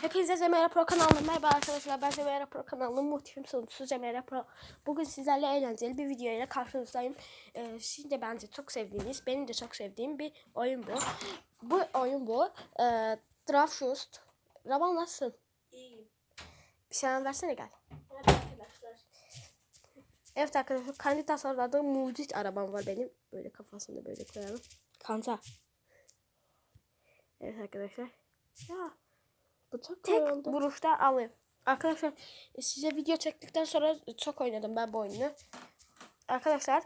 Hepinize Zemera Pro kanalına merhaba arkadaşlar. Ben Zemera Pro kanalının muhteşem sunucusu Zemera Pro. Bugün sizlerle eğlenceli bir video ile karşınızdayım. Ee, sizin de bence çok sevdiğiniz, benim de çok sevdiğim bir oyun bu. Bu oyun bu. Ee, Draft Shoot. Raban nasılsın? İyiyim. Bir selam versene gel. Evet arkadaşlar. Evet arkadaşlar kendi tasarladığım mucit arabam var benim. Böyle kafasını böyle koyalım. Kanca. Evet arkadaşlar. Ya Bu çok tek yoruldu. vuruşta alayım. Arkadaşlar size video çektikten sonra çok oynadım ben bu oyunu. Arkadaşlar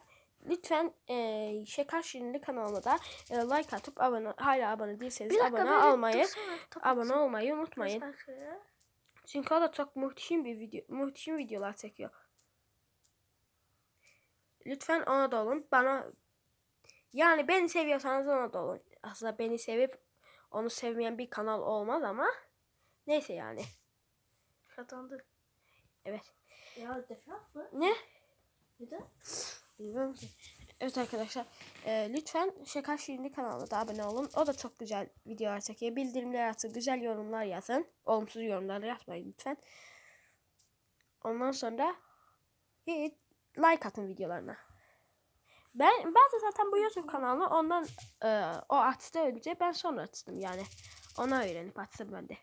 lütfen e, Şeker Şirinli kanalına da e, like atıp abone hala abone değilseniz abone olmayı abone olmayı unutmayın. Çünkü o da çok muhteşem bir video muhteşem videolar çekiyor. Lütfen ona da olun. Bana yani beni seviyorsanız ona da olun. Aslında beni sevip onu sevmeyen bir kanal olmaz ama neyse yani. Kazandı. Evet. Ya defans mı? Ne? Neden? Bilmiyorum ki. Evet arkadaşlar e, lütfen Şeker Şirinli kanalına da abone olun. O da çok güzel videolar çekiyor. Bildirimler atın. Güzel yorumlar yazın. Olumsuz yorumlar yazmayın lütfen. Ondan sonra hiç like atın videolarına. Ben ben de zaten bu YouTube kanalını ondan e, o açtı önce ben sonra açtım yani. Ona öğrenip açtım ben de.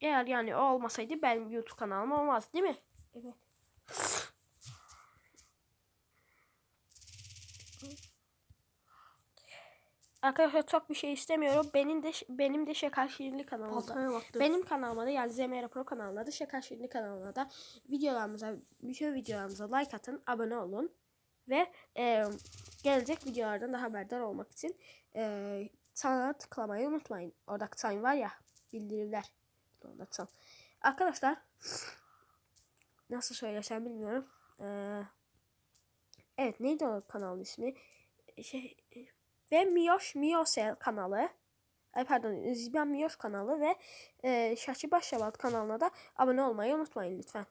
Eğer yani o olmasaydı benim YouTube kanalım olmaz değil mi? Evet. Arkadaşlar çok bir şey istemiyorum. Benim de benim de Şeker Şirinli kanalımda. Benim kanalıma da yani Zemera Pro kanalına da Şeker Şirinli kanalına da videolarımıza, bütün videolarımıza like atın, abone olun. Ve e, gelecek videolardan da haberdar olmak için e, çana tıklamayı unutmayın. Orada çan var ya bildirimler. Çan. Arkadaşlar nasıl söylesem bilmiyorum. E, evet neydi o kanalın ismi? Şey, ve Miyoş Miyosel kanalı. Ay pardon Ziban Miyoş kanalı ve e, Şaşı Başşabat kanalına da abone olmayı unutmayın lütfen.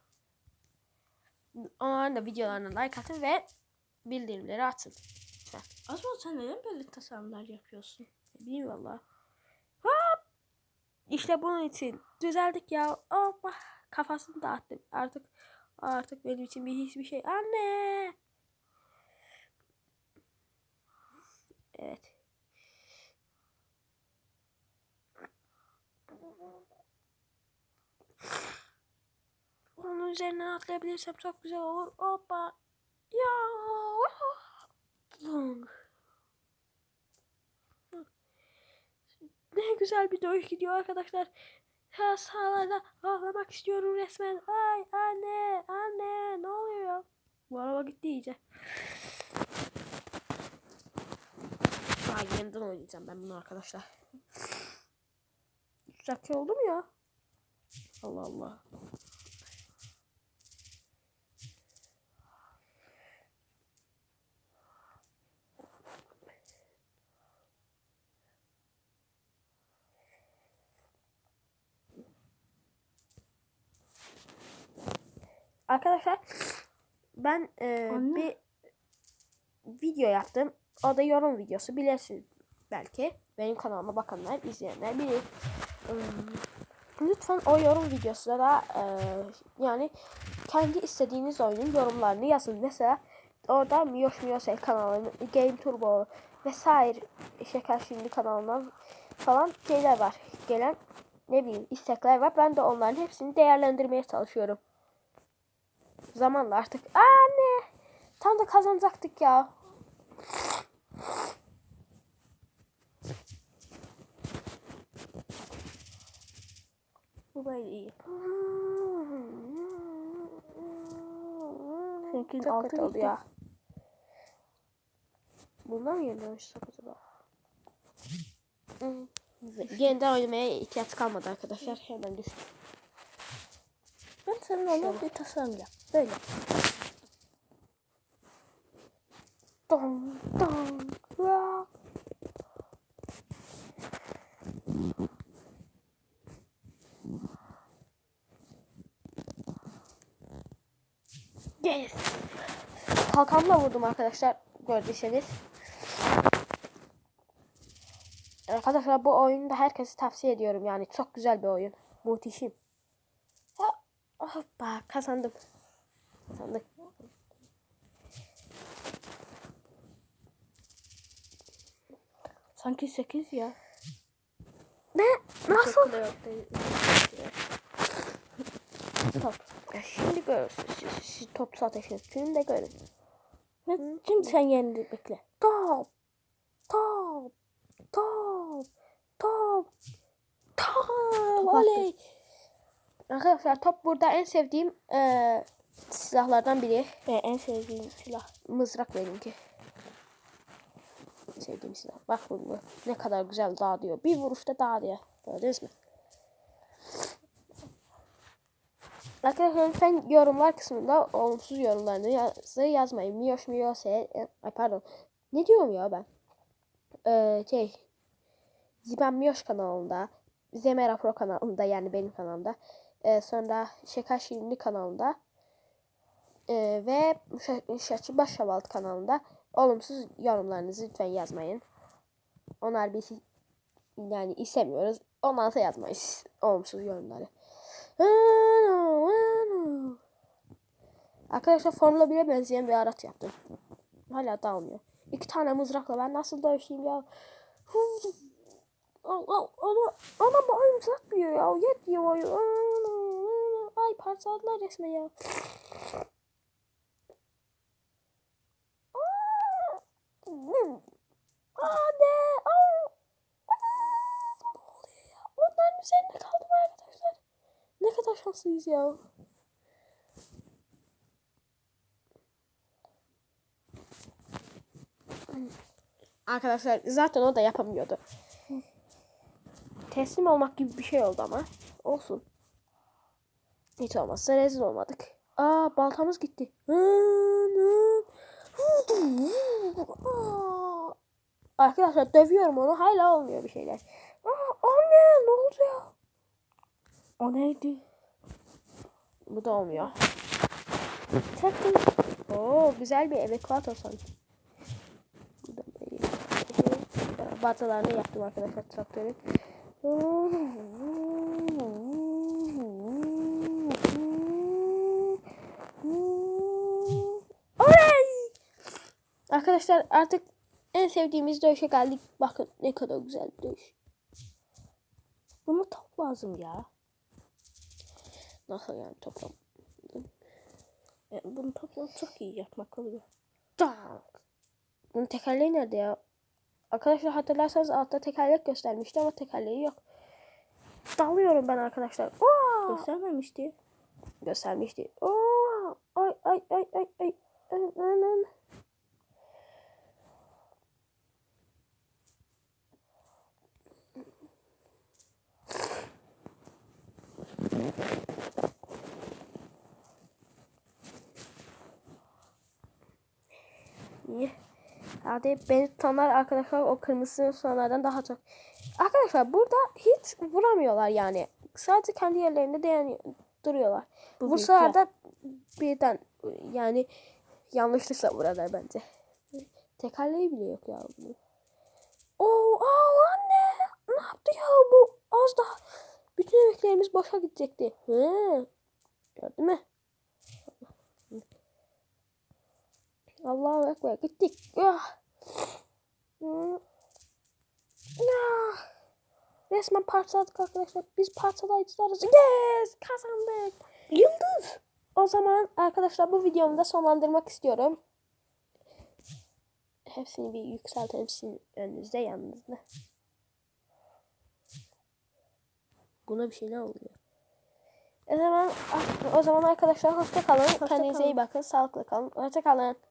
Onların da videolarına like atın ve bildirimleri açın. Lütfen. Asma sen neden böyle tasarımlar yapıyorsun? Bileyim valla. İşte bunun için düzeldik ya. Hoppa. Kafasını dağıttım. Artık artık benim için bir hiçbir şey. Anne. Evet. Onun üzerine atlayabilirsem çok güzel olur. Hoppa. Ya. Bum. Ne güzel bir dövüş gidiyor arkadaşlar. Ha, sahalarda ağlamak istiyorum resmen. Ay anne, anne ne oluyor? Bu araba gitti iyice. Ay yeniden oynayacağım ben bunu arkadaşlar. 3 dakika oldu mu ya? Allah Allah. Arkadaşlar ben e, Anne. bir video yaptım. O da yorum videosu bilirsiniz belki. Benim kanalıma bakanlar, izleyenler bilir. Hmm, Lütfen o yorum videosuna da e, yani kendi istediğiniz oyunun yorumlarını yazın. Mesela orada Miyoş Miyosel kanalının Game Turbo vesaire Şeker Şimdi kanalından falan şeyler var. Gelen ne bileyim istekler var. Ben de onların hepsini değerlendirmeye çalışıyorum. Zamanla artık. Anne! Tam da kazanacaktık ya. Bu böyle iyi. Seninkinin Çok altı oldu ya. Bundan mı oynasak acaba? Hmm. Yeniden oynamaya ihtiyaç kalmadı arkadaşlar. Hemen düştüm. Ben senin Şöyle. bir tasarım yap. Böyle. Dong. rock. Yes. Kalkanla vurdum arkadaşlar gördüyseniz. Arkadaşlar bu oyunu da herkese tavsiye ediyorum. Yani çok güzel bir oyun. Muhteşem. Hoppa kazandım. Kazandık. Sanki 8 ya. Ne? Nasıl? Top. Ya şimdi görürsünüz. Siz, siz top ateşiniz. Şimdi de görün. Şimdi sen yerini bekle. Top. Top. Top. Top. Top. Oley. Arkadaşlar top burada en sevdiğim eee, silahlardan biri. Ve en sevdiğim silah. Mızrak benimki. En sevdiğim silah. Bak bunu. Ne kadar güzel dağılıyor. Bir vuruşta dağılıyor. Gördünüz mü? Arkadaşlar lütfen yorumlar kısmında olumsuz yorumlarını yaz yazmayın. Miyoş Miyose. Ay pardon. Ne diyorum ya ben? Ee, şey. Ziben Miyoş kanalında. Zemera Pro kanalında yani benim kanalımda. Ee, sonra Şeker Şirinli kanalında. Ee, ve Şa- Şaçı Başavalt kanalında olumsuz yorumlarınızı lütfen yazmayın. Onlar bizi yani istemiyoruz. Ondan yazmayız olumsuz yorumları. Arkadaşlar Formula 1'e benzeyen bir araç yaptım. Hala dağılmıyor. İki tane mızrakla ben nasıl dövüşeyim ya? Ana, ana bu oyun uzatmıyor ya. Yetmiyor oyun. Ay parçaladılar resmen ya. Anne. Onların üzerinde kaldım arkadaşlar. Ne kadar şanslıyız ya. Arkadaşlar zaten o da yapamıyordu. Teslim olmak gibi bir şey oldu ama. Olsun. Hiç olmazsa rezil olmadık. Aa baltamız gitti. Aa. Arkadaşlar dövüyorum onu hala olmuyor bir şeyler. Aa, anne ne oldu ya? O neydi? Bu da olmuyor. Çaktım. Oo güzel bir evakuator sanki. Böyle. Batalarını yaptım arkadaşlar traktörü. Oley! Arkadaşlar artık en sevdiğimiz dövüşe geldik. Bakın ne kadar güzel bir dövüş. Buna top lazım ya. Nasıl yani toplam? Yani bunu topla çok iyi yapmak oluyor. Tak. Bunun tekerleği nerede ya? Arkadaşlar hatırlarsanız altta tekerlek göstermişti ama tekerleği yok. Dalıyorum ben arkadaşlar. Oo! Göstermemişti. Göstermişti. Oo! Ay ay ay ay ay. Ay, ay, ay. İyi. Hadi beni tutanlar arkadaşlar o kırmızı sonlardan daha çok. Arkadaşlar burada hiç vuramıyorlar yani. Sadece kendi yerlerinde dayanıyor, duruyorlar. Bu Bu sırada birden yani yanlışlıkla vurarlar bence. Tekerleği bile yok ya. Oo, aa anne ne yaptı ya bu az daha bütün emeklerimiz boşa gidecekti. Hı. Gördün mü? Allahu Ekber gittik. Ah. Ah. Resmen parçaladık arkadaşlar. Biz parçalayıcılarız. Yes! Kazandık. Yıldız. O zaman arkadaşlar bu videomu da sonlandırmak istiyorum. Hepsini bir yükseltelim sizin önünüzde yanınızda. Buna bir şeyler oluyor. O zaman o zaman arkadaşlar hoşça kalın. Hoşça Kendinize iyi kalın. bakın. Sağlıklı kalın. Hoşça kalın.